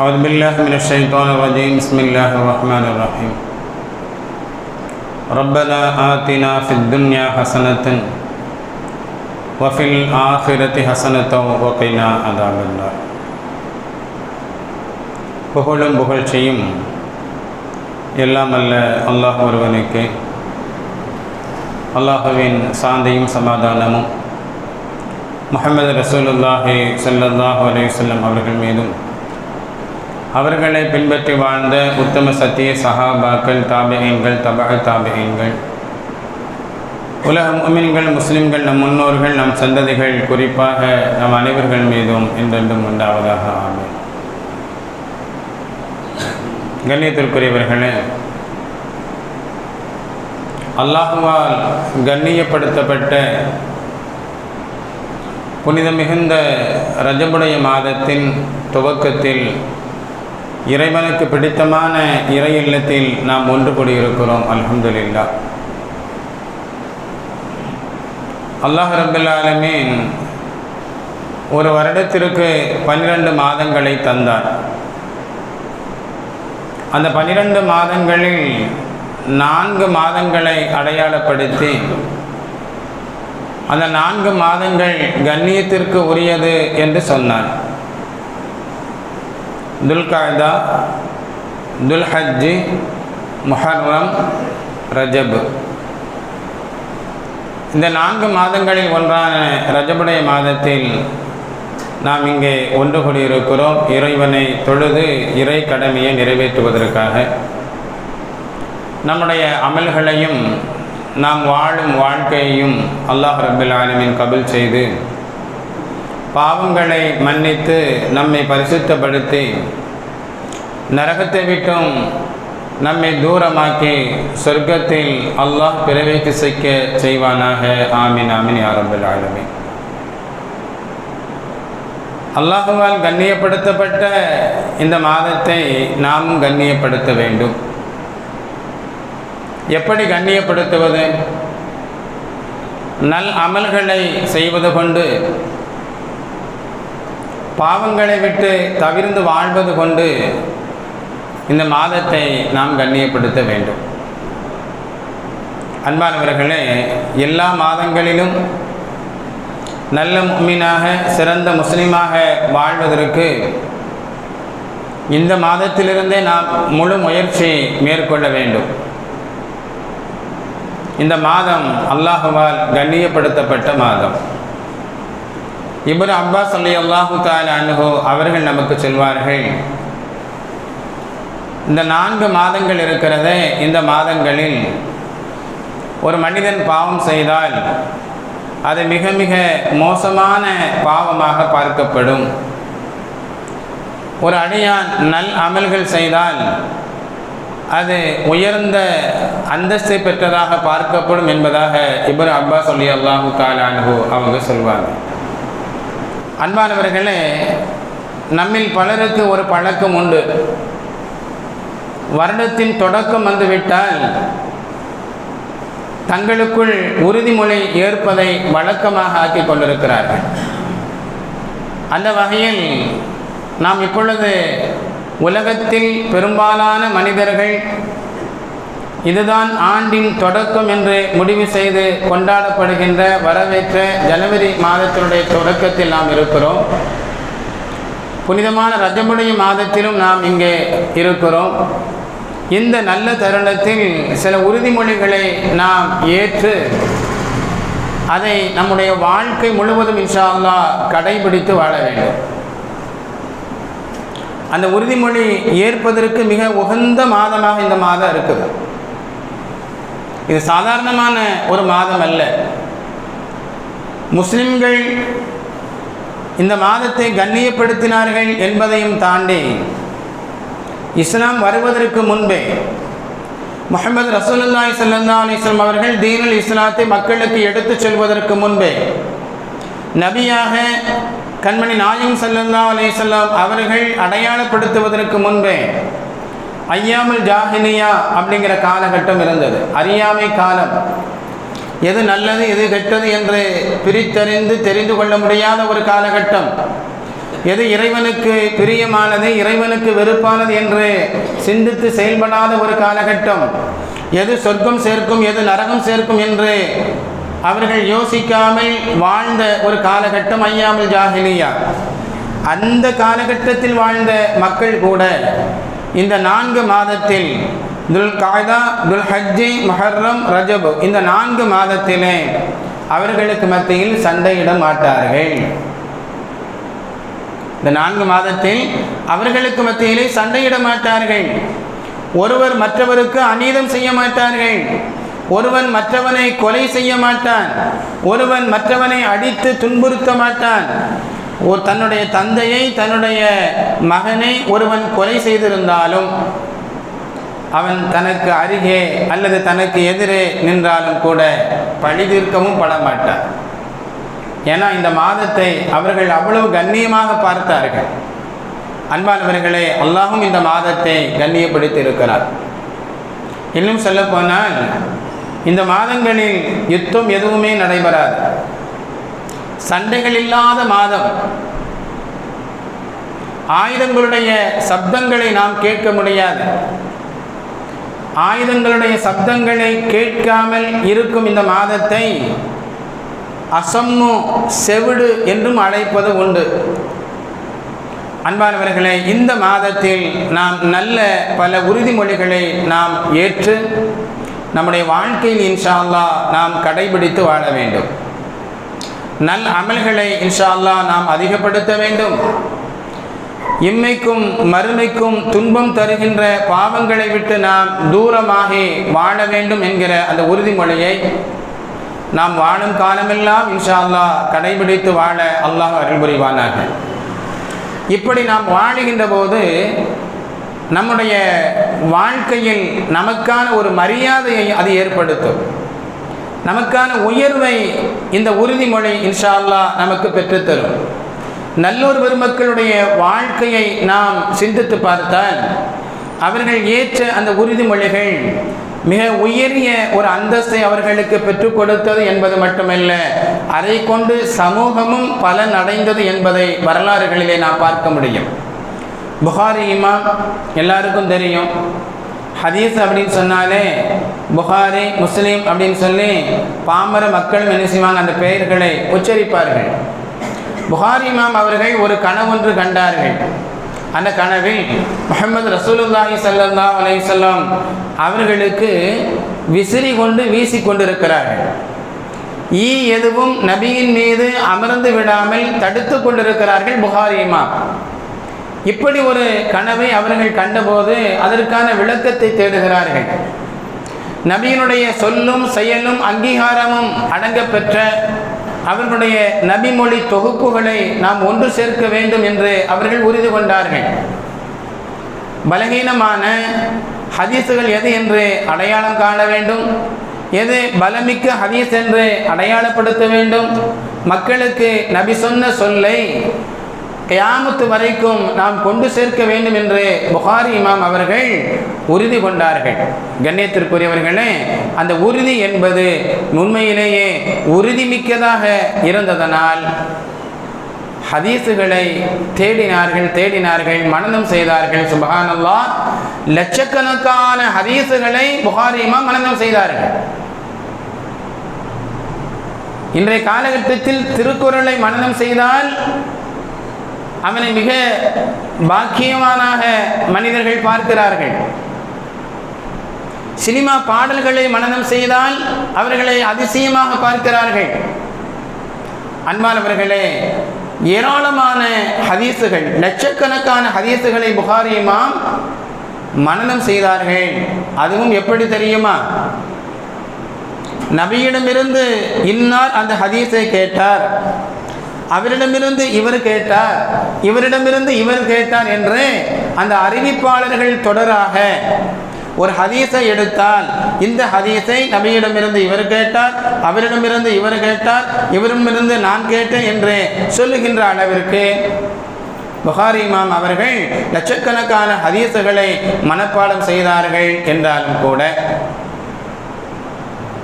أعوذ بالله من الشيطان الرجيم بسم الله الرحمن الرحيم ربنا آتنا في الدنيا حسنة وفي الآخرة حسنة وقنا عذاب النار புகழும் புகழ்ச்சியும் எல்லாம் அல்ல அல்லாஹ் ஒருவனுக்கு அல்லாஹுவின் சாந்தியும் சமாதானமும் முஹம்மது ரசூலுல்லாஹி ஸல்லல்லாஹு அலைஹி வஸல்லம் அவர்கள் மீதும் அவர்களை பின்பற்றி வாழ்ந்த உத்தம சத்திய சஹாபாக்கள் தாபகங்கள் தபக தாபகங்கள் உலக முமின்கள் முஸ்லிம்கள் நம் முன்னோர்கள் நம் சந்ததிகள் குறிப்பாக நம் அனைவர்கள் மீதும் என்றென்றும் உண்டாவதாக ஆகும் கண்ணியத்திற்குரியவர்களே அல்லாஹுவால் கண்ணியப்படுத்தப்பட்ட புனித மிகுந்த ரஜபுடைய மாதத்தின் துவக்கத்தில் இறைவனுக்கு பிடித்தமான இறை இல்லத்தில் நாம் ஒன்று கூடியிருக்கிறோம். அலமதுல்லா அல்லாஹ் ரபுல் ஒரு வருடத்திற்கு பன்னிரண்டு மாதங்களை தந்தார். அந்த பன்னிரண்டு மாதங்களில் நான்கு மாதங்களை அடையாளப்படுத்தி அந்த நான்கு மாதங்கள் கண்ணியத்திற்கு உரியது என்று சொன்னார். துல்காய்தா துல்ஹஜ்ஜி முஹர்ரம் ரஜப். இந்த நான்கு மாதங்களில் ஒன்றான ரஜபுடைய மாதத்தில் நாம் இங்கே ஒன்று கூடியிருக்கிறோம். இறைவனை தொழுது இறை கடமையை நிறைவேற்றுவதற்காக. நம்முடைய அமல்களையும் நாம் வாழும் வாழ்க்கையையும் அல்லாஹ் ரபுல் ஆலமின் கபில் செய்து பாவங்களை மன்னித்து நம்மை பரிசுத்தப்படுத்தி நரகத்தை விட்டும் நம்மை தூரமாக்கி சொர்க்கத்தில் அல்லாஹ் பிறவைக்கு சிக்க செய்வானாக. ஆமின் ஆமின் ஆரம்பில் ஆலமின். அல்லாஹுவால் கண்ணியப்படுத்தப்பட்ட இந்த மாதத்தை நாமும் கண்ணியப்படுத்த வேண்டும். எப்படி கண்ணியப்படுத்துவது? நல் அமல்களை செய்வது கொண்டு பாவங்களை விட்டு தவிர்ந்து வாழ்வது கொண்டு இந்த மாதத்தை நாம் கண்ணியப்படுத்த வேண்டும். அன்பானவர்களே எல்லா மாதங்களிலும் நல்ல முக்மீனாக சிறந்த முஸ்லீமாக வாழ்வதற்கு இந்த மாதத்திலிருந்தே நாம் முழு முயற்சி மேற்கொள்ள வேண்டும். இந்த மாதம் அல்லாஹுவால் கண்ணியப்படுத்தப்பட்ட மாதம். இப்ரு அப்பாஸ் அலி அல்லாஹு தால அனுகோ அவர்கள் நமக்கு சொல்வார்கள் இந்த நான்கு மாதங்கள் இருக்கிறதே இந்த மாதங்களில் ஒரு மனிதன் பாவம் செய்தால் அது மிக மிக மோசமான பாவமாக பார்க்கப்படும். ஒரு அடியான் நல் அமல்கள் செய்தால் அது உயர்ந்த அந்தஸ்தை பெற்றதாக பார்க்கப்படும் என்பதாக இப்ரு அப்பாஸ் சொல்லி அல்லாஹு காலானு அவங்க சொல்வாங்க. அன்பானவர்களே நம்மில் பலருக்கு ஒரு பழக்கம் உண்டு. வருடத்தின் தொடக்கம் வந்துவிட்டால் தங்களுக்குள் உறுதிமொழி ஏற்பதை வழக்கமாக ஆக்கி கொண்டிருக்கிறார்கள். அந்த வகையில் நாம் இப்பொழுது உலகத்தில் பெரும்பாலான மனிதர்கள் இதுதான் ஆண்டின் தொடக்கம் என்று முடிவு செய்து கொண்டாடப்படுகின்ற வரவேற்ற ஜனவரி மாதத்தினுடைய தொடக்கத்தில் நாம் இருக்கிறோம். புனிதமான ரஜமுடைய மாதத்திலும் நாம் இங்கே இருக்கிறோம். இந்த நல்ல தருணத்தில் சில உறுதிமொழிகளை நாம் ஏற்று அதை நம்முடைய வாழ்க்கை முழுவதும் இன்ஷா அல்லா கடைபிடித்து வாழ வேண்டும். அந்த உறுதிமொழி ஏற்பதற்கு மிக உகந்த மாதமாக இந்த மாதம் இருக்குது. இது சாதாரணமான ஒரு மாதம் அல்ல. முஸ்லிம்கள் இந்த மாதத்தை கண்ணியப்படுத்தினார்கள் என்பதையும் தாண்டி இஸ்லாம் வருவதற்கு முன்பே முகமது ரசூலுல்லாய் சல்லா அலிஸ்லாம் அவர்கள் தீனுல் இஸ்லாத்தை மக்களுக்கு எடுத்துச் செல்வதற்கு முன்பே நபியாக கண்மணி நாயும் சல்லா அலிசல்லாம் அவர்கள் அடையாளப்படுத்துவதற்கு முன்பே ஐயாமல் ஜாஹினியா அப்படிங்கிற காலகட்டம் இருந்தது. அறியாமை காலம். எது நல்லது எது கெட்டது என்று பிரித்தறிந்து தெரிந்து கொள்ள முடியாத ஒரு காலகட்டம். எது இறைவனுக்கு பிரியமானது இறைவனுக்கு வெறுப்பானது என்று சிந்தித்து செயல்படாத ஒரு காலகட்டம். எது சொர்க்கம் சேர்க்கும் எது நரகம் சேர்க்கும் என்று அவர்கள் யோசிக்காமல் வாழ்ந்த ஒரு காலகட்டம் ஐயாமல் ஜாஹினியா அந்த காலகட்டத்தில் வாழ்ந்த மக்கள் கூட இந்த நான்கு மாதத்தில் துல் காய்தா துல் ஹஜ்ஜி மஹர்ரம் ரஜபு இந்த நான்கு மாதத்திலே அவர்களுக்கு மத்தியில் சண்டையிட மாட்டார்கள். இந்த நான்கு மாதத்தில் அவர்களுக்கு மத்தியிலே சண்டையிட மாட்டார்கள். ஒருவர் மற்றவருக்கு அநீதம் செய்ய மாட்டார்கள். ஒருவன் மற்றவனை கொலை செய்ய மாட்டான். ஒருவன் மற்றவனை அடித்து துன்புறுத்த மாட்டான். தன்னுடைய தந்தையை தன்னுடைய மகனை ஒருவன் கொலை செய்திருந்தாலும் அவன் தனக்கு அருகே அல்லது தனக்கு எதிரே நின்றாலும் கூட பழி தீர்க்கவும் படமாட்டார். ஏன்னா இந்த மாதத்தை அவர்கள் அவ்வளவு கண்ணியமாக பார்த்தார்கள். அன்பானவர்களே அல்லாஹும் இந்த மாதத்தை கண்ணியப்படுத்தி இருக்கிறார் இன்னும் சொல்லப்போனால் இந்த மாதங்களில் யுத்தம் எதுவுமே நடைபெறாது. சண்டைகள் இல்லாத மாதம். ஆயுதங்களுடைய சப்தங்களை நாம் கேட்க முடியாது. ஆயுதங்களுடைய சப்தங்களை கேட்காமல் இருக்கும் இந்த மாதத்தை அசம்மு செவிடு என்றும் அழைப்பது உண்டு. அன்பானவர்களே இந்த மாதத்தில் நாம் நல்ல பல உறுதிமொழிகளை நாம் ஏற்று நம்முடைய வாழ்க்கையில் இன்ஷால்லா நாம் கடைபிடித்து வாழ வேண்டும். நல் அமல்களை இன்ஷா அல்லாஹ் நாம் அதிகப்படுத்த வேண்டும். இம்மைக்கும் மறுமைக்கும் துன்பம் தருகின்ற பாவங்களை விட்டு நாம் தூரமாகி வாழ வேண்டும் என்கிற அந்த உறுதிமொழியை நாம் வாழும் காலமெல்லாம் இன்ஷா அல்லாஹ் கடைபிடித்து வாழ அல்லாஹ் அருள் புரிவானாக இப்படி நாம் வாழுகின்ற போது நம்முடைய வாழ்க்கையில் நமக்கான ஒரு மரியாதையை அது ஏற்படுத்தும். நமக்கான உயர்வை இந்த உறுதிமொழி இன்ஷா அல்லா நமக்கு பெற்றுத்தரும். நல்லூர் பெருமக்களுடைய வாழ்க்கையை நாம் சிந்தித்து பார்த்தால் அவர்கள் ஏற்ற அந்த உறுதிமொழிகள் மிக உயரிய ஒரு அந்தஸ்தை அவர்களுக்கு பெற்றுக் கொடுத்தது என்பது மட்டுமல்ல அதை கொண்டு சமூகமும் பலன் அடைந்தது என்பதை வரலாறுகளிலே நாம் பார்க்க முடியும். புகாரி இமாம் எல்லாருக்கும் தெரியும். ஹதீஸ் அப்படின்னு சொன்னாலே புகாரி முஸ்லீம் அப்படின்னு சொல்லி பாமர மக்களும் என்ன செய்வாங்க? அந்த பெயர்களை உச்சரிப்பார்கள். புகாரி இமாம் அவர்கள் ஒரு கனவொன்று கண்டார்கள். அந்த கனவில் முகமது ரசூலுல்லாஹி சல்லா அலையம் அவர்களுக்கு விசிறி கொண்டு வீசி கொண்டிருக்கிறார்கள். ஈ எதுவும் நபியின் மீது அமர்ந்து விடாமல் தடுத்து கொண்டிருக்கிறார்கள் புகாரி இமாம். இப்படி ஒரு கனவை அவர்கள் கண்டபோது அதற்கான விளக்கத்தை தேடுகிறார்கள். நபியினுடைய சொல்லும் செயலும் அங்கீகாரமும் அடங்கப்பெற்ற அவர்களுடைய நபிமொழி தொகுப்புகளை நாம் ஒன்று சேர்க்க வேண்டும் என்று அவர்கள் உறுதி கொண்டார்கள். பலகீனமான ஹதீஸுகள் எது என்று அடையாளம் காண வேண்டும்? எது பலமிக்க ஹதீஸ் என்று அடையாளப்படுத்த வேண்டும்? மக்களுக்கு நபி சொன்ன சொல்லை கியாமத்து வரைக்கும் நாம் கொண்டு சேர்க்க வேண்டும் என்று புகாரி இமாம் அவர்கள் உறுதி கொண்டார்கள். கண்ணியத்திற்குரியவர்களே அந்த உறுதி என்பது உண்மையிலேயே உறுதிமிக்கதாக இருந்ததனால் ஹதீஸுகளை தேடினார்கள் தேடினார்கள் மனனம் செய்தார்கள். சுபஹானல்லா லட்சக்கணக்கான ஹதீஸுகளை புகாரி இமாம் செய்தார்கள். இன்றைய காலகட்டத்தில் திருக்குறளை மனனம் செய்தால் அவனை மிக பாக்கியவானாக மனிதர்கள் பார்க்கிறார்கள். சினிமா பாடல்களை மனனம் செய்தால் அவர்களை அதிசயமாக பார்க்கிறார்கள். அன்பானவர்களே ஏராளமான ஹதீஸுகள் லட்சக்கணக்கான ஹதீஸுகளை புகாரியுமா இமாம் மனனம் செய்தார்கள். அதுவும் எப்படி தெரியுமா? நபியிடமிருந்து இன்னார் அந்த ஹதீஸை கேட்டார். அவரிடமிருந்து இவர் கேட்டார். இவரிடமிருந்து இவர் கேட்டார் என்று அந்த அறிவிப்பாளர்கள் தொடராக ஒரு ஹதீஸை எடுத்தால் இந்த ஹதீஸை நபியிடமிருந்து இவர் கேட்டார் அவரிடமிருந்து இவர் கேட்டார் இவரிடமிருந்து நான் கேட்டேன் என்று சொல்லுகின்ற அளவிற்கு புகாரி இமாம் அவர்கள் லட்சக்கணக்கான ஹதீஸுகளை மனப்பாடம் செய்தார்கள் என்றாலும் கூட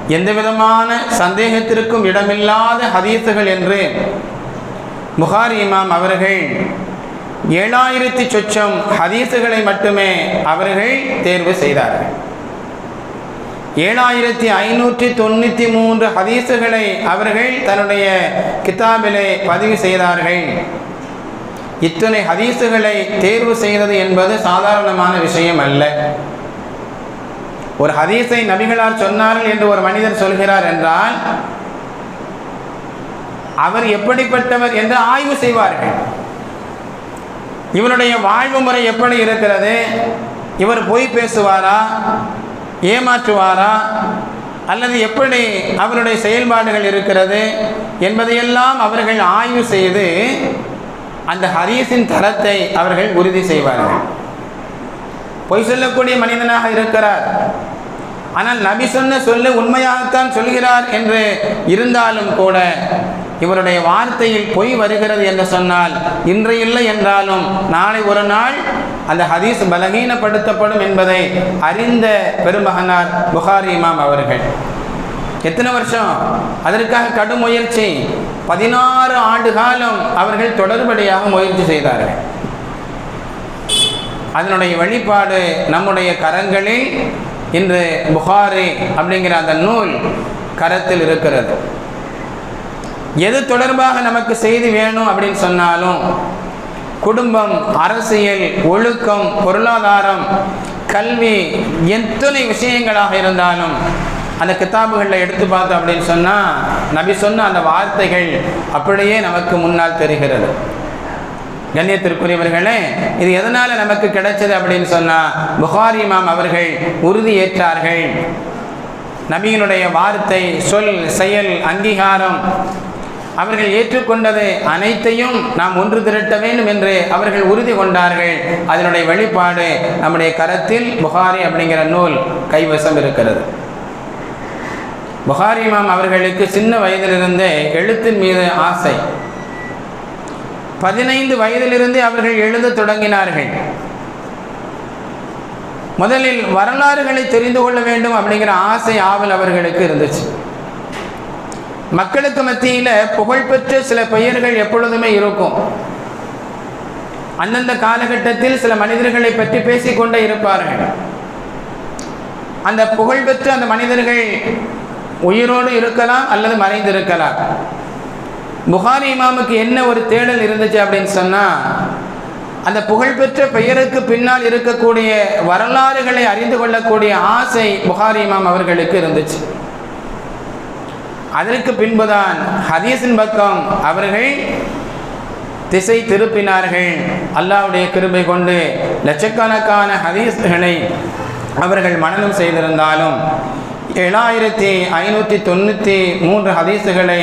எந்த விதமான சந்தேகத்திற்கும் இடமில்லாத ஹதீஸுகள் என்று புகாரி இமாம் அவர்கள் ஏழாயிரத்தி சொச்சம் ஹதீஸுகளை மட்டுமே அவர்கள் தேர்வு செய்தார்கள். ஏழாயிரத்தி ஐநூற்றி தொண்ணூற்றி மூன்று ஹதீஸுகளை அவர்கள் தன்னுடைய கிதாபிலே பதிவு செய்தார்கள். இத்தனை ஹதீஸுகளை தேர்வு செய்தது என்பது சாதாரணமான விஷயம் அல்ல. ஒரு ஹதீஸை நபிகளார் சொன்னார்கள் என்று ஒரு மனிதர் சொல்கிறார் என்றால் அவர் எப்படிப்பட்டவர் என்று ஆய்வு செய்வார்கள். இவருடைய வாழ்வு முறை எப்படி இருக்கிறது? இவர் பொய் பேசுவாரா? ஏமாற்றுவாரா? அல்லது எப்படி அவருடைய செயல்பாடுகள் இருக்கிறது என்பதையெல்லாம் அவர்கள் ஆய்வு செய்து அந்த ஹரீஸின் தரத்தை அவர்கள் உறுதி செய்வார்கள். பொய் சொல்லக்கூடிய மனிதனாக இருக்கிறார். ஆனால் நபி சொன்ன சொல்லு உண்மையாகத்தான் சொல்கிறார் என்று இருந்தாலும் கூட இவருடைய வார்த்தையில் பொய் வருகிறது என்று சொன்னால் இன்று இல்லை என்றாலும் நாளை ஒரு நாள் அந்த ஹதீஸ் பலகீனப்படுத்தப்படும் என்பதை அறிந்த பெருமகனார் புகாரி இமாம் அவர்கள். எத்தனை வருஷம்? அதற்காக கடும் முயற்சி. பதினாறு ஆண்டு காலம் அவர்கள் தொடர்படியாக முயற்சி செய்தார்கள். அதனுடைய வெளிப்பாடு நம்முடைய கரங்களில் இன்று புகாரி அப்படிங்கிற அந்த நூல் கரத்தில் இருக்கிறது. எது தொடர்பாக நமக்கு செய்தி வேணும் அப்படின்னு சொன்னாலும் குடும்பம் அரசியல் ஒழுக்கம் பொருளாதாரம் கல்வி எத்தனை விஷயங்களாக இருந்தாலும் அந்த கித்தாபுகளில் எடுத்து பார்த்தோம் அப்படின்னு சொன்னால் நபி சொன்ன அந்த வார்த்தைகள் அப்படியே நமக்கு முன்னால் தெரிகிறது. கண்ணியத்திற்குரியவர்களே இது எதனால் நமக்கு கிடைச்சது அப்படின்னு சொன்னால் புகாரி இமாம் அவர்கள் உறுதியேற்றார்கள் நபியினுடைய வார்த்தை சொல் செயல் அங்கீகாரம் அவர்கள் ஏற்றுக்கொண்டது அனைத்தையும் நாம் ஒன்று திரட்ட வேண்டும் என்று அவர்கள் உறுதி கொண்டார்கள். அதனுடைய வெளிப்பாடு நம்முடைய கரத்தில் புகாரி அப்படிங்கிற நூல் கைவசம் இருக்கிறது. புகாரி மாம் அவர்களுக்கு சின்ன வயதிலிருந்தே எழுத்தின் மீது ஆசை. பதினைந்து வயதிலிருந்தே அவர்கள் எழுத தொடங்கினார்கள். முதலில் வரலாறுகளை தெரிந்து கொள்ள வேண்டும் அப்படிங்கிற ஆசை ஆவல் அவர்களுக்கு இருந்துச்சு. மக்களுக்கு மத்தியில் புகழ்பெற்ற சில பெயர்கள் எப்பொழுதுமே இருக்கும். அந்தந்த காலகட்டத்தில் சில மனிதர்களை பற்றி பேசிக்கொண்டே இருப்பார்கள். அந்த புகழ்பெற்ற அந்த மனிதர்கள் உயிரோடு இருக்கலாம் அல்லது மறைந்திருக்கலாம். புகாரி இமாமுக்கு என்ன ஒரு தேடல் இருந்துச்சு அப்படின்னு சொன்னால் அந்த புகழ்பெற்ற பெயருக்கு பின்னால் இருக்கக்கூடிய வரலாறுகளை அறிந்து கொள்ளக்கூடிய ஆசை புகாரி இமாம் அவர்களுக்கு இருந்துச்சு. அதற்கு பின்புதான் ஹதீஸின் பக்கம் அவர்கள் திசை திருப்பினார்கள். அல்லாவுடைய கிருபை கொண்டு லட்சக்கணக்கான ஹதீஸ்களை அவர்கள் மனனம் செய்திருந்தாலும் ஏழாயிரத்தி ஐநூற்றி தொண்ணூற்றி மூன்று ஹதீஸுகளை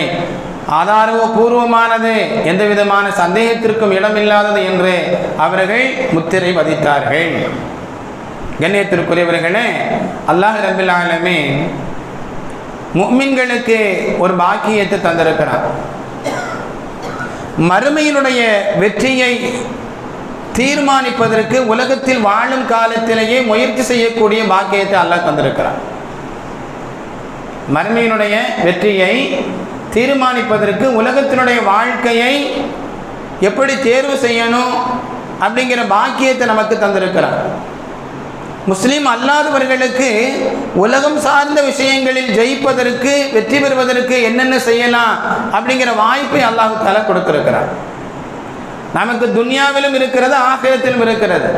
ஆதாரபூர்வமானது எந்த விதமான சந்தேகத்திற்கும் இடமில்லாதது என்று அவர்கள் முத்திரை பதித்தார்கள். கண்ணியத்திற்குரியவர்களே அல்லாஹ் ரபில் ஆலமே முக்மின்களுக்கு ஒரு பாக்கியத்தை தந்திருக்கிறார் மறுமையினுடைய வெற்றியை தீர்மானிப்பதற்கு உலகத்தில் வாழும் காலத்திலேயே முயற்சி செய்யக்கூடிய பாக்கியத்தை அல்லாஹ் தந்திருக்கிறார் மறுமையினுடைய வெற்றியை தீர்மானிப்பதற்கு உலகத்தினுடைய வாழ்க்கையை எப்படி தேர்வு செய்யணும் அப்படிங்கிற பாக்கியத்தை நமக்கு தந்திருக்கிறார். முஸ்லீம் அல்லாதவர்களுக்கு உலகம் சார்ந்த விஷயங்களில் ஜெயிப்பதற்கு வெற்றி பெறுவதற்கு என்னென்ன செய்யலாம் அப்படிங்கிற வாய்ப்பை அல்லாஹு தலை கொடுத்திருக்கிறார். நமக்கு துன்யாவிலும் இருக்கிறது ஆகிரத்திலும் இருக்கிறது.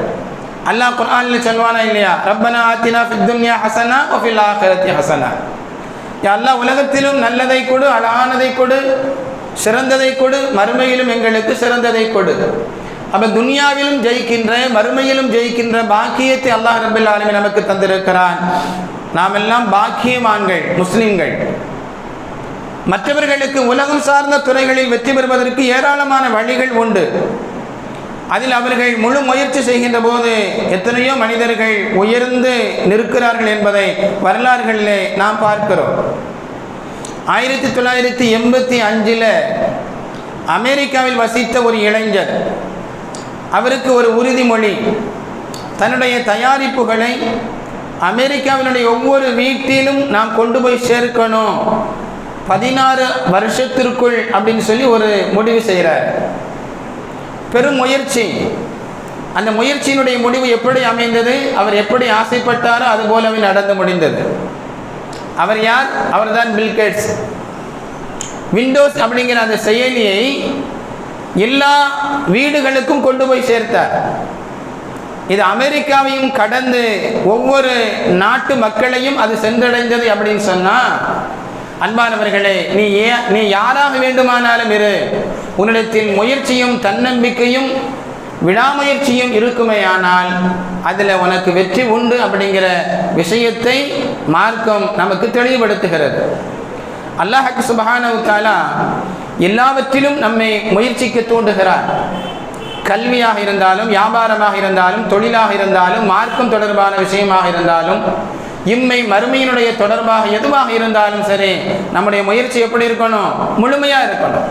அல்லாஹ் குர்ஆனில் சொல்வானா இல்லையா? ரப்பனா ஆத்தினா ஃபித் துன்யா ஹசனா ஒஃபில் ஆகிரத்தி ஹசனா. எல்லா உலகத்திலும் நல்லதை கொடு அழகானதை கொடு சிறந்ததை கொடு மறுமையிலும் எங்களுக்கு சிறந்ததை கொடு. அப்போ துனியாவிலும் ஜெயிக்கின்ற மறுமையிலும் ஜெயிக்கின்ற பாக்கியத்தை அல்லாஹ் ரபில் ஆலமி நமக்கு தந்திருக்கிறான். நாம் எல்லாம் பாக்கியமான்கள் முஸ்லிம்கள். மற்றவர்களுக்கு உலகம் சார்ந்த துறைகளில் வெற்றி பெறுவதற்கு ஏராளமான வழிகள் உண்டு. அதில் அவர்கள் முழு முயற்சி செய்கின்ற போது எத்தனையோ மனிதர்கள் உயர்ந்து நிற்கிறார்கள் என்பதை வரலாறுகளிலே நாம் பார்க்கிறோம். ஆயிரத்தி தொள்ளாயிரத்தி எண்பத்தி அஞ்சில் அமெரிக்காவில் வசித்த ஒரு இளைஞர் அவருக்கு ஒரு உறுதிமொழி. தன்னுடைய தயாரிப்புகளை அமெரிக்காவினுடைய ஒவ்வொரு வீட்டிலும் நாம் கொண்டு போய் சேர்க்கணும். பதினாறு வருஷத்திற்குள் அப்படின்னு சொல்லி ஒரு முடிவு செய்கிறார். பெரும் முயற்சி. அந்த முயற்சியினுடைய முடிவு எப்படி அமைந்தது? அவர் எப்படி ஆசைப்பட்டாரோ அது போலவே நடந்து முடிந்தது. அவர் யார்? அவர்தான் பில்கேட்ஸ் விண்டோஸ் அப்படிங்கிற அந்த செயலியை எல்லா வீடுகளுக்கும் கொண்டு போய் சேர்த்தார். இது அமெரிக்காவையும் கடந்து ஒவ்வொரு நாட்டு மக்களையும் அது சென்றடைந்தது அப்படின்னு சொன்னால் அன்பானவர்களே நீ ஏ நீ யாராக வேண்டுமானாலும் இரு. உன்னிடத்தில் முயற்சியும் தன்னம்பிக்கையும் விடாமுயற்சியும் இருக்குமேயானால் அதில் உனக்கு வெற்றி உண்டு அப்படிங்கிற விஷயத்தை மார்க்கம் நமக்கு தெளிவுபடுத்துகிறது. அல்லாஹக்கு சுபஹானவு தாலா எல்லாவற்றிலும் நம்மை முயற்சிக்க தூண்டுகிறார். கல்வியாக இருந்தாலும் வியாபாரமாக இருந்தாலும் தொழிலாக இருந்தாலும் மார்க்கம் தொடர்பான விஷயமாக இருந்தாலும் இம்மை மறுமையினுடைய தொடர்பாக எதுவாக இருந்தாலும் சரி நம்முடைய முயற்சி எப்படி இருக்கணும்? முழுமையாக இருக்கணும்.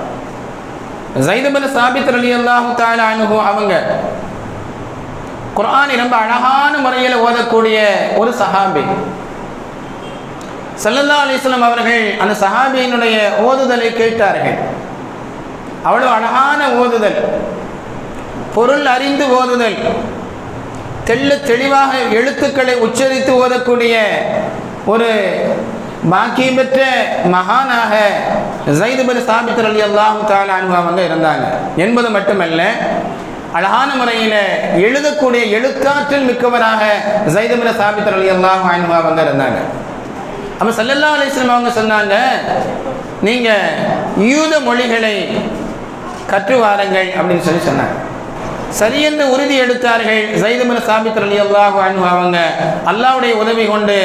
ஜைதபன் சாபித் அலி அல்லாஹு தாலா அவங்க குரானை ரொம்ப அழகான முறையில் ஓதக்கூடிய ஒரு சஹாபி. சல்லல்லா அலிஸ்லாம் அவர்கள் அந்த சஹாபியினுடைய ஓதுதலை கேட்டார்கள். அவ்வளவு அழகான ஓதுதல் பொருள் அறிந்து ஓதுதல் தெள்ள தெளிவாக எழுத்துக்களை உச்சரித்து ஓதக்கூடிய ஒரு பாக்கியம் பெற்ற மகானாக ஜைதுபர் சாபித்தர் அலி அல்லாஹு தாலா அவங்க இருந்தாங்க. என்பது மட்டுமல்ல அழகான முறையில் எழுதக்கூடிய எழுத்தாற்றல் மிக்கவராக ஜைதுபர் சாபித்தர் அலி அல்லாஹு அவங்க இருந்தாங்க. அப்போ சல்லல்லா அலிஸ்லாம் அவங்க சொன்னாங்க நீங்கள் யூத மொழிகளை கற்று வாருங்கள் அப்படின்னு சொல்லி சொன்னாங்க. சரியென்று உறுதி எடுத்தார்கள் ஜைதுமன சாபித் அலி அல்லாஹு அவங்க. அல்லாவுடைய உதவி கொண்டு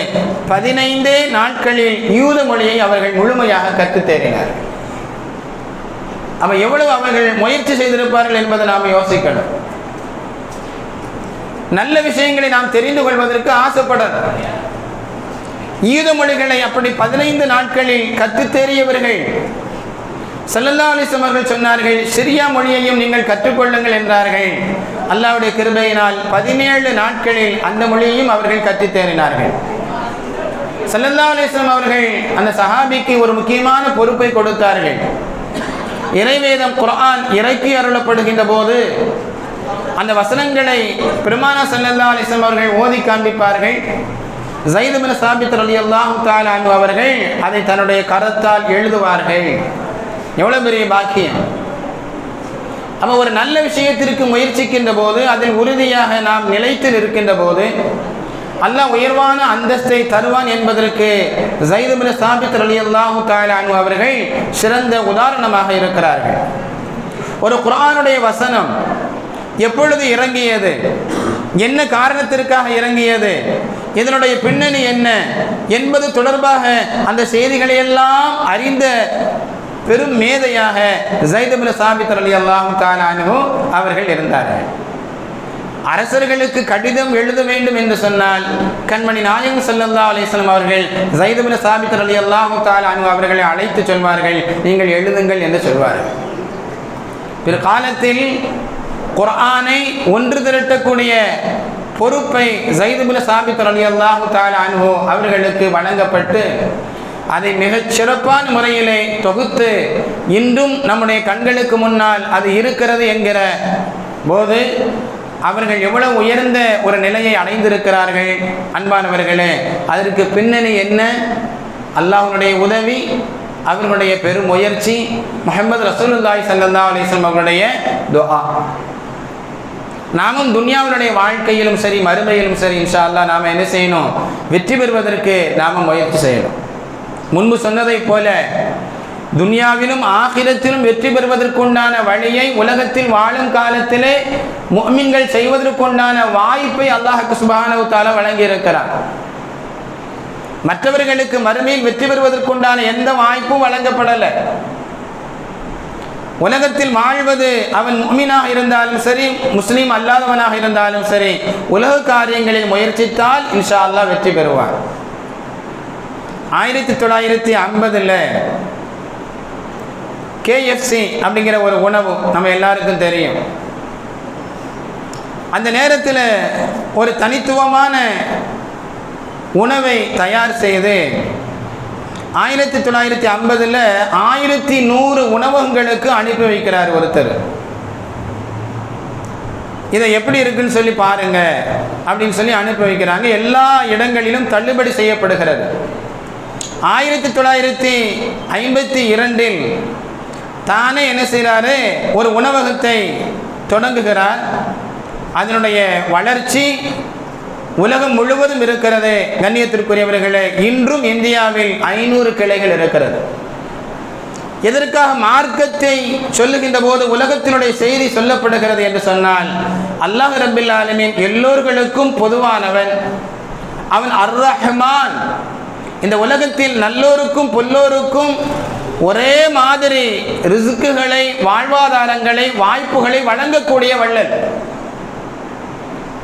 பதினைந்தே நாட்களில் யூத மொழியை அவர்கள் முழுமையாக கற்றுத்தேறினார் அவ எவ்வளவு அவர்கள் முயற்சி செய்திருப்பார்கள் என்பதை நாம் யோசிக்கணும். நல்ல விஷயங்களை நாம் தெரிந்து கொள்வதற்கு ஆசைப்படணும். ஈத மொழிகளை அப்படி பதினைந்து நாட்களில் கற்றுத்தேறியவர்கள் சல்லல்லா அலிஸ்லம் அவர்கள் சொன்னார்கள் சிரியா மொழியையும் நீங்கள் கற்றுக்கொள்ளுங்கள் என்றார்கள். அல்லாவுடைய கிருபையினால் பதினேழு நாட்களில் அந்த மொழியையும் அவர்கள் கற்றுத் தேறினார்கள். சல்லல்லா அலிசம் அவர்கள் அந்த சஹாபிக்கு ஒரு முக்கியமான பொறுப்பை கொடுத்தார்கள். இறைவேதம் குர்ஆன் இறக்கி அருளப்படுகின்ற போது அந்த வசனங்களை பெருமானா சல்லல்லா அலிசம் அவர்கள் ஓதி காண்பிப்பார்கள். ஜைதுபின் சாபித் அலி அல்லாஹு தாலானு அவர்கள் அதை தன்னுடைய கரத்தால் எழுதுவார்கள். எவ்வளவு பெரிய பாக்கியம்? அப்போ ஒரு நல்ல விஷயத்திற்கு முயற்சிக்கின்ற போது அதில் உறுதியாக நாம் நிலைத்து நிற்கின்ற போது அல்லாஹ் உயர்வான அந்தஸ்தை தருவான் என்பதற்கு ஜைதுபின் சாபித் அலி அல்லாஹு தாலானு அவர்கள் சிறந்த உதாரணமாக இருக்கிறார்கள். ஒரு குரானுடைய வசனம் எப்பொழுது இறங்கியது? என்ன காரணத்திற்காக இறங்கியது? இதனுடைய பின்னணி என்ன? என்பது தொடர்பாக அந்த செய்திகளை எல்லாம் அறிந்த பெரும் மேதையாக ஜைதபின் சாபித் அலி அல்லாஹு தாலானு அவர்கள் இருந்தார்கள். அரசர்களுக்கு கடிதம் எழுத வேண்டும் என்று சொன்னால் கண்மணி நாயகம் சல்லல்லா அலிஸ்லாம் அவர்கள் ஜைதபின் சாபித்தர் அலி அல்லாஹு தாலானு அவர்களை அழைத்து சொல்வார்கள் நீங்கள் எழுதுங்கள் என்று சொல்வார்கள். பிற்காலத்தில் குர்ஆனை ஒன்று திரட்டக்கூடிய பொறுப்பை ஜைதுபுல சாபித்தர் அலி அல்லாஹு தாலானு அவர்களுக்கு வழங்கப்பட்டு அதை மிகச் சிறப்பான முறையிலே தொகுத்து இன்றும் நம்முடைய கண்களுக்கு முன்னால் அது இருக்கிறது என்கிற போது அவர்கள் எவ்வளவு உயர்ந்த ஒரு நிலையை அடைந்திருக்கிறார்கள். அன்பானவர்களே அதற்கு பின்னணி என்ன? அல்லாஹனுடைய உதவி அவர்களுடைய பெரும் முயற்சி முகமது ரசூலுல்லாய் சல்லா அலிஸ்லாம் அவர்களுடைய துஆ. நாமும் துன்யாவினுடைய வாழ்க்கையிலும் சரி மறுமையிலும் சரி இன்ஷா அல்லா நாம் என்ன செய்யணும்? வெற்றி பெறுவதற்கு நாம் முயற்சி செய்யணும். முன்பு சொன்னதைப் போல துன்யாவிலும் ஆகிரத்திலும் வெற்றி பெறுவதற்குண்டான வழியை உலகத்தில் வாழும் காலத்திலே முஃமின்கள் செய்வதற்குண்டான வாய்ப்பை அல்லாஹுக்கு சுபானவு தால மற்றவர்களுக்கு மறுமையில் வெற்றி பெறுவதற்குண்டான எந்த வாய்ப்பும் வழங்கப்படலை. உலகத்தில் வாழ்வது அவன் முமினாக இருந்தாலும் சரி முஸ்லீம் அல்லாதவனாக இருந்தாலும் சரி உலக காரியங்களில் முயற்சித்தால் இன்ஷா அல்லாஹ் வெற்றி பெறுவார் ஆயிரத்தி தொள்ளாயிரத்தி ஐம்பதில் கேஎஃப்சி அப்படிங்கிற ஒரு உணவு நம்ம எல்லாருக்கும் தெரியும். அந்த நேரத்தில் ஒரு தனித்துவமான உணவை தயார் செய்து ஆயிரத்தி தொள்ளாயிரத்தி ஐம்பதில் ஆயிரத்தி நூறு உணவகங்களுக்கு அனுப்பி வைக்கிறார் ஒருத்தர். இதை எப்படி இருக்குன்னு சொல்லி பாருங்க அப்படின்னு சொல்லி அனுப்பி வைக்கிறாங்க. எல்லா இடங்களிலும் தள்ளுபடி செய்யப்படுகிறது. ஆயிரத்தி தொள்ளாயிரத்தி ஐம்பத்தி இரண்டில் தானே என்ன செய்கிறாரு? ஒரு உணவகத்தை தொடங்குகிறார். அதனுடைய வளர்ச்சி உலகம் முழுவதும் இருக்கிறது. கண்ணியத்திற்குரியவர்களே இன்றும் இந்தியாவில் ஐநூறு கிளைகள் இருக்கிறது. எதற்காக மார்க்கத்தை சொல்லுகின்ற போது உலகத்தினுடைய செய்தி சொல்லப்படுகிறது என்று சொன்னால் அல்லாஹ் ரபில் ஆலமின் எல்லோர்களுக்கும் பொதுவானவன். அவன் அர் ரஹ்மான் இந்த உலகத்தில் நல்லோருக்கும் பொல்லோருக்கும் ஒரே மாதிரி ரிசுக்குகளை வாழ்வாதாரங்களை வாய்ப்புகளை வழங்கக்கூடிய வள்ளல்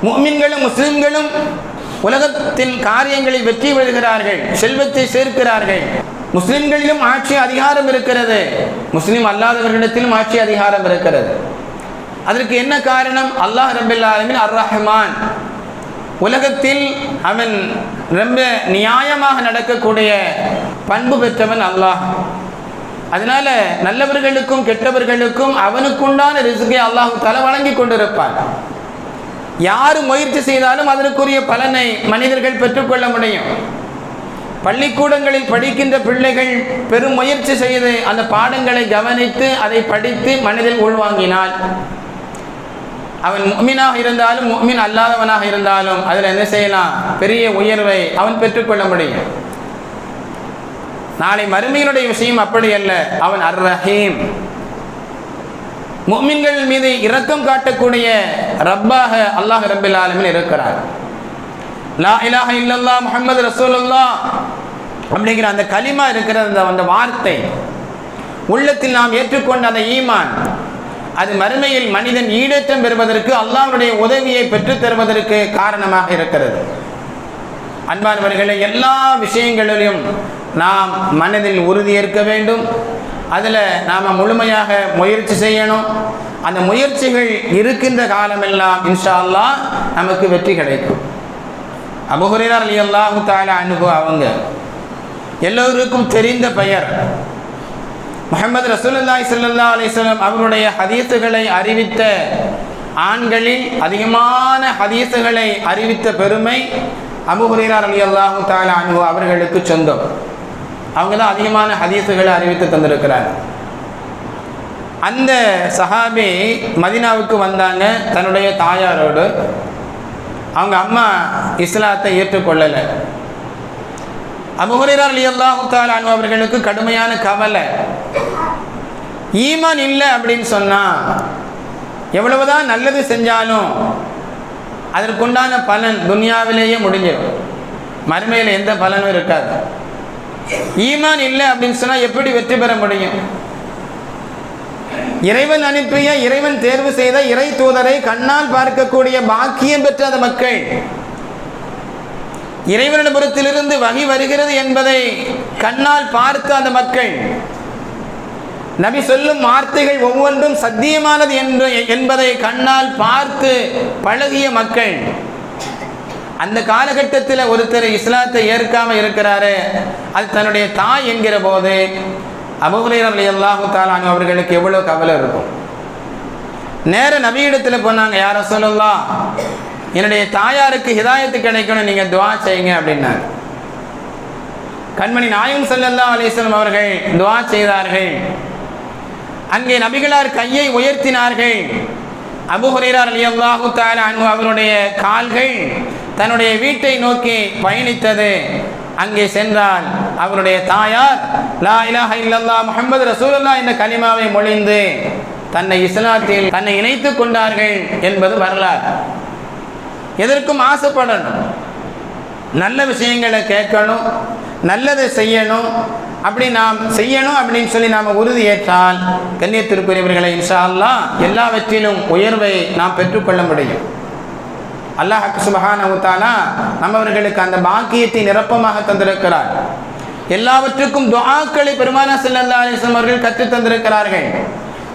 முஸ்லிம்களும் முஸ்லிம்களும் உலகத்தின் காரியங்களில் வெற்றி பெறுகிறார்கள் செல்வத்தை சேர்க்கிறார்கள். முஸ்லிம்களிலும் ஆட்சி அதிகாரம் இருக்கிறது. முஸ்லிம் அல்லாதவர்களிடத்திலும் ஆட்சி அதிகாரம் இருக்கிறது. அதற்கு என்ன காரணம்? அல்லாஹ் ரபில்லாலுமின் அர் ரஹ்மான் உலகத்தில் அவன் ரொம்ப நியாயமாக நடக்கக்கூடிய பண்பு பெற்றவன் அல்லாஹ். அதனால நல்லவர்களுக்கும் கெட்டவர்களுக்கும் அவனுக்குண்டான ரிசுக்கை அல்லாஹ் தலை வழங்கி கொண்டிருப்பான். யார் முயற்சி செய்தாலும் அதற்குரிய பலனை மனிதர்கள் பெற்றுக்கொள்ள முடியும். பள்ளிக்கூடங்களில் படிக்கின்ற பிள்ளைகள் பெரும் முயற்சி செய்து அந்த பாடங்களை கவனித்து அதை படித்து மனதில் உள்வாங்கினால் அவன் முக்மினாக இருந்தாலும் முக்மின் அல்லாதவனாக இருந்தாலும் அதில் என்ன செய்யலாம்? பெரிய உயர்வை அவன் பெற்றுக்கொள்ள முடியும். நாளை மறுமையினுடைய விஷயம் அப்படி அல்ல. அவன் அர் ரஹீம் முக்மின்கள் மீது இரக்கம் காட்டக்கூடிய ரப்பாக அல்லாஹ் ரபில் ஆலமில் இருக்கிறார். லா இலாஹ இல்லல்லா முகமது ரசூலுல்லா அப்படிங்கிற அந்த கலிமா இருக்கிற அந்த அந்த வார்த்தை உள்ளத்தில் நாம் ஏற்றுக்கொண்ட அந்த ஈமான் அது மறுமையில் மனிதன் ஈடேற்றம் பெறுவதற்கு அல்லாவுடைய உதவியை பெற்றுத் தருவதற்கு காரணமாக இருக்கிறது. அன்பானவர்களை எல்லா விஷயங்களிலும் நாம் மனதில் உறுதி ஏற்க வேண்டும். அதில் நாம் முழுமையாக முயற்சி செய்யணும். அந்த முயற்சிகள் இருக்கின்ற காலமெல்லாம் இன்ஷா அல்லாஹ் நமக்கு வெற்றி கிடைக்கும். அபுஹுரேரர் அலி அல்லாஹு தாலா அனுபவம் அவங்க எல்லோருக்கும் தெரிந்த பெயர் முகமது ரசூலுல்லாய் சல்லா அலிஸ்லம் அவருடைய ஹதீஸுகளை அறிவித்த ஆண்களில் அதிகமான ஹதீஸுகளை அறிவித்த பெருமை அபுஹுரீரார் அலி அல்லாஹு தாலா அனுபவ அவர்களுக்கு சொந்தம். அவங்க தான் அதிகமான ஹதீஸுகளை அறிவித்து தந்திருக்கிறாங்க. அந்த சஹாபி மதினாவுக்கு வந்தாங்க தன்னுடைய தாயாரோடு. அவங்க அம்மா இஸ்லாத்தை ஏற்றுக்கொள்ளலை. அபுஹுரீரார் அலி அல்லாஹு தாலா அனுபவ அவர்களுக்கு கடுமையான கவலை. ஈமான் இல்லை அப்படின்னு சொன்னால் எவ்வளவுதான் நல்லது செஞ்சாலும் அதற்குண்டான பலன் துனியாவிலேயே முடிஞ்சிடும். மறுமையில் எந்த பலனும் இருக்காது. ஈமான் இல்லை அப்படின்னு சொன்னால் எப்படி வெற்றி பெற முடியும்? இறைவன் அனுப்பிய இறைவன் தேர்வு செய்த இறை தூதரை கண்ணால் பார்க்கக்கூடிய பாக்கியம் பெற்ற அந்த மக்கள் இறைவனிடபுரத்திலிருந்து வகி வருகிறது என்பதை கண்ணால் பார்த்த அந்த மக்கள் நபி சொல்லும் வார்த்தைகள் ஒவ்வொன்றும் சத்தியமானது என்று என்பதை கண்ணால் பார்த்து பழகிய மக்கள். அந்த காலகட்டத்தில் ஒருத்தர் இஸ்லாத்தை ஏற்காம இருக்கிறாரு. அது தன்னுடைய தாய் என்கிற போது அபுகுரையர் அல்லாஹு தாலானு அவர்களுக்கு எவ்வளோ கவலை இருக்கும். நேர நபியிடத்தில் போனாங்க யார சொல்லலாம் என்னுடைய தாயாருக்கு ஹிதாயத்து கிடைக்கணும் நீங்கள் துவா செய்யுங்க அப்படின்னாங்க கண்மணி நாயும் செல்லல்லா அலிஸ்லம் அவர்கள் துவா செய்தார்கள். அங்கே நபிகளார் கையை உயர்த்தினார்கள். அபுஹுரேரார் அலி அல்லாஹு அன்பு அவருடைய கால்கள் தன்னுடைய வீட்டை நோக்கி பயணித்தது. அங்கே சென்றால் அவருடைய தாயார் லா இலாஹ இல்லல்லா முகமது ரசூலுல்லா என்ற கலிமாவை மொழிந்து தன்னை இஸ்லாத்தில் தன்னை இணைத்துக் கொண்டார்கள் என்பது வரலாறு. எதற்கும் ஆசைப்படணும். நல்ல விஷயங்களை கேட்கணும். நல்லதை செய்யணும். அப்படி நாம் செய்யணும் அப்படின்னு சொல்லி நாம் உறுதியேற்றால் கண்ணியத்திற்குரியவர்களை இன்ஷா எல்லாவற்றிலும் உயர்வை நாம் பெற்றுக்கொள்ள முடியும். அல்லாஹ் சுபஹானஹு நம்மவர்களுக்கு அந்த பாக்கியத்தை நிரப்பமாக தந்திருக்கிறார். எல்லாவற்றுக்கும் துவாக்களை பெருமானா செல்லல்லா அலைஹி அவர்கள் கற்றுத் தந்திருக்கிறார்கள்.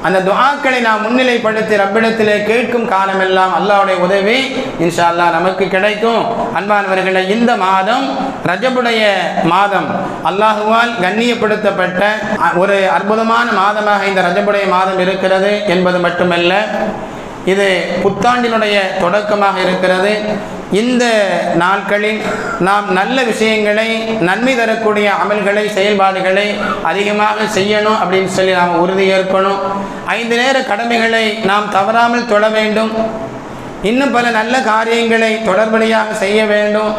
அந்த துஆக்களை நாம் முன்னிலைப்படுத்தி ரப்பிடத்திலே கேட்கும் காலமெல்லாம் அல்லாஹ்வுடைய உதவி இன்ஷா அல்லாஹ் நமக்கு கிடைக்கும். அன்பானவர்களை இந்த மாதம் ரஜபுடைய மாதம். அல்லாஹுவால் கண்ணியப்படுத்தப்பட்ட அ- ஒரு அற்புதமான மாதமாக இந்த ரஜபுடைய மாதம் இருக்கிறது என்பது மட்டுமல்ல இது புத்தாண்டினுடைய தொடக்கமாக இருக்கிறது. இந்த நாட்களில் நாம் நல்ல விஷயங்களை நன்மை தரக்கூடிய அமல்களை செயல்பாடுகளை அதிகமாக செய்யணும் அப்படின்னு சொல்லி நாம் உறுதியேற்கணும். ஐந்து நேர கடமைகளை நாம் தவறாமல் தொழ வேண்டும். இன்னும் பல நல்ல காரியங்களை தொடர்படியாக செய்ய வேண்டும்.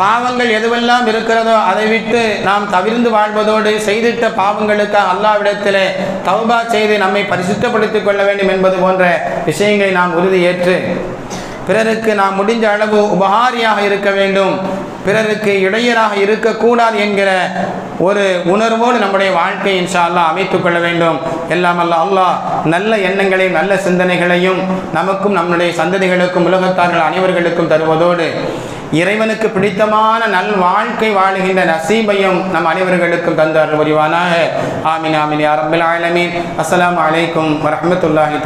பாவங்கள் எதுவெல்லாம் இருக்கிறதோ அதை விட்டு நாம் தவிர்ந்து வாழ்வதோடு செய்திட்ட பாவங்களுக்கு அல்லாவிடத்திலே தௌபா செய்து நம்மை பரிசுத்தப்படுத்திக் கொள்ள வேண்டும் என்பது போன்ற விஷயங்களை நாம் உறுதியேற்று. பிறருக்கு நாம் முடிஞ்ச அளவு உபகாரியாக இருக்க வேண்டும். பிறருக்கு இடையராக இருக்கக்கூடாது என்கிற ஒரு உணர்வோடு நம்முடைய வாழ்க்கை இன்ஷா அல்லாஹ் அமைத்துக் கொள்ள வேண்டும். எல்லாம் அல்ல அல்லாஹ் நல்ல எண்ணங்களையும் நல்ல சிந்தனைகளையும் நமக்கும் நம்முடைய சந்ததிகளுக்கும் உலகத்தார்கள் அனைவர்களுக்கும் தருவதோடு இறைவனுக்கு பிடித்தமான நல் வாழ்க்கை வாழுகின்ற நசீபையும் நம் அனைவர்களுக்கும் தந்து அருள் புரிவானாக. ஆமின் ஆமீன் யா ரப்பல் ஆலமீன். அஸ்ஸலாமு அலைக்கும் வரஹ்மத்துல்லாஹி